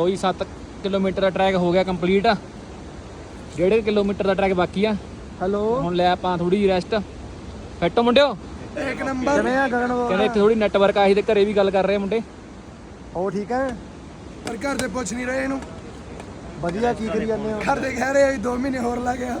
ਉਹੀ 7 ਕਿਲੋਮੀਟਰ ਦਾ ਟਰੈਕ ਹੋ ਗਿਆ ਕੰਪਲੀਟ 1.5 ਕਿਲੋਮੀਟਰ ਦਾ ਟਰੈਕ ਬਾਕੀ ਆ ਹੈਲੋ ਹੁਣ ਲੈ ਆਪਾਂ ਥੋੜੀ ਜਿਹੀ ਰੈਸਟ ਫਿੱਟੋ ਮੁੰਡਿਓ ਇੱਕ ਨੰਬਰ। ਕਿਵੇਂ ਆ ਗਗਨ ਕਹਿੰਦੇ ਇੱਥੇ ਥੋੜੀ ਨੈਟਵਰਕ ਆਹੀ ਤੇ ਘਰੇ ਵੀ ਗੱਲ ਕਰ ਰਹੇ ਆ ਮੁੰਡੇ। ਉਹ ਠੀਕ ਹੈ ਪਰ ਘਰ ਦੇ ਪੁੱਛ ਨਹੀਂ ਰਹੇ ਇਹਨੂੰ। ਵਧੀਆ ਕੀ ਕਰੀ ਜਾਂਦੇ ਹੋ? ਘਰ ਦੇ ਕਹਿ ਰਹੇ ਆ 2 ਮਹੀਨੇ ਹੋਰ ਲੱਗ ਗਿਆ।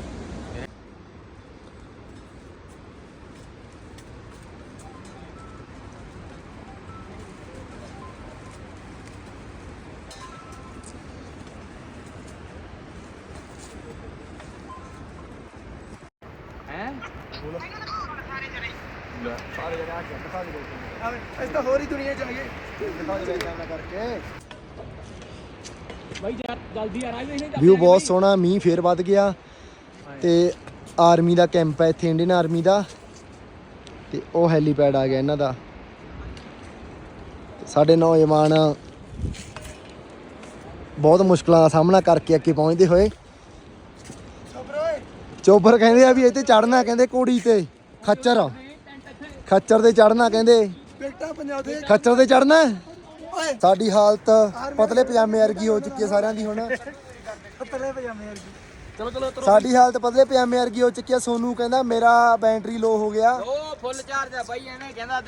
ਹੈ? ਅਸੀਂ ਤਾਂ ਹੋਰ ਹੀ ਦੁਨੀਆ ਚ ਆ ਗਏ ਕਰਕੇ ਬਾਈ ਯਾਰ ਜਲਦੀ ਆ ਰਾਜ ਨਹੀਂ ਵਿਊ ਬਹੁਤ ਸੋਹਣਾ ਮੀਂਹ ਫੇਰ ਵੱਧ ਗਿਆ ਤੇ ਆਰਮੀ ਦਾ ਕੈਂਪ ਹੈ ਇੱਥੇ ਇੰਡੀਅਨ ਆਰਮੀ ਦਾ। ਤੇ ਉਹ ਹੈਲੀਪੈਡ ਆ ਗਿਆ ਇਹਨਾਂ ਦਾ। ਸਾਡੇ ਨੌਜਵਾਨ ਬਹੁਤ ਮੁਸ਼ਕਲਾਂ ਦਾ ਸਾਹਮਣਾ ਕਰਕੇ ਅੱਗੇ ਪਹੁੰਚਦੇ ਹੋਏ। ਚੋਬਰ ਕਹਿੰਦੇ ਆ ਵੀ ਇੱਥੇ ਚੜਨਾ ਕਹਿੰਦੇ ਕੋੜੀ ਤੇ ਖੱਚਰ। ਖੱਚਰ ਤੇ ਚੜਨਾ ਕਹਿੰਦੇ। ਬੇਟਾ ਪੰਜਾਬ ਦੇ। ਖੱਚਰ ਤੇ ਚੜਨਾ ਓਏ। ਸਾਡੀ ਹਾਲਤ ਪਤਲੇ ਪਜਾਮੇ ਵਰਗੀ ਹੋ ਚੁੱਕੀ ਹੈ ਸਾਰਿਆਂ ਦੀ ਹੁਣ। ਪਤਲੇ ਪਜਾਮੇ ਵਰਗੀ। ਚਲੋ ਚਲੋ ਉਤਰੋ। ਸਾਡੀ ਹਾਲਤ ਪਤਲੇ ਪਜਾਮੇ ਵਰਗੀ ਹੋ ਚੁੱਕੀ ਹੈ। ਸੋਨੂ ਕਹਿੰਦਾ ਮੇਰਾ ਬੈਟਰੀ ਲੋ ਹੋ ਗਿਆ। ਉਹ ਫੁੱਲ ਚਾਰਜ ਆ ਬਾਈ ਇਹਨੇ ਕਹਿੰਦਾ